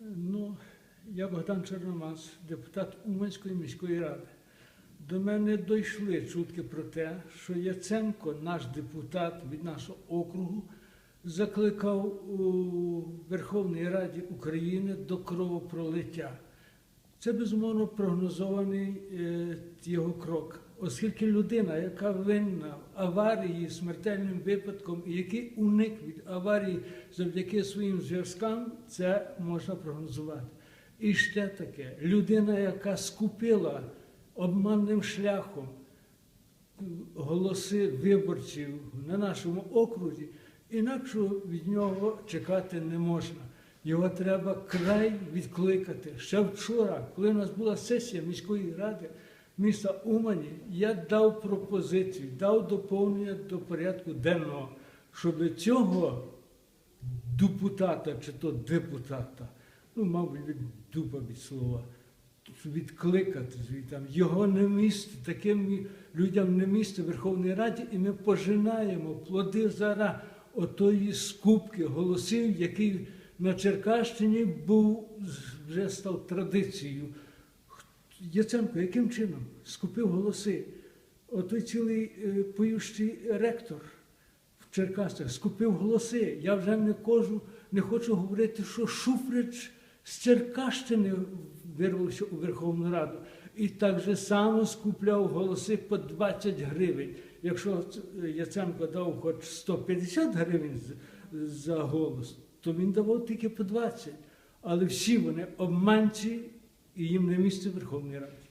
Ну, я Богдан Чорномас, депутат Уманської міської ради. До мене дійшли чутки про те, що Яценко, наш депутат від нашого округу, закликав у Верховній Раді України до кровопролиття. Це безумовно прогнозований е, його крок, оскільки людина, яка винна в аварії смертельним випадком і який уник від аварії завдяки своїм зв'язкам, це можна прогнозувати. І ще таке, людина, яка скупила обманним шляхом голоси виборців на нашому окрузі, інакше від нього чекати не можна. Його треба край відкликати. Ще вчора, коли у нас була сесія міської ради міста Умані, я дав пропозицію, дав доповнення до порядку денного, щоб цього депутата чи то депутата, ну, мабуть, від дуба від слова, відкликати звідти. Його не місце, таким людям не місце в Верховній Раді, і ми пожинаємо плоди зараз отої скупки голосів, який на Черкащині був вже став традицією. Яценко яким чином скупив голоси? Отой цілий е, поющий ректор в Черкасах скупив голоси. Я вже не кажу, не хочу говорити, що Шуфрич з Черкащини вирвався у Верховну Раду. І так же само скупляв голоси по 20 гривень. Якщо Яценко дав хоч 150 гривень за голос, то він давав тільки по 20. Але всі вони обманці і їм не місце в Верховній Раді.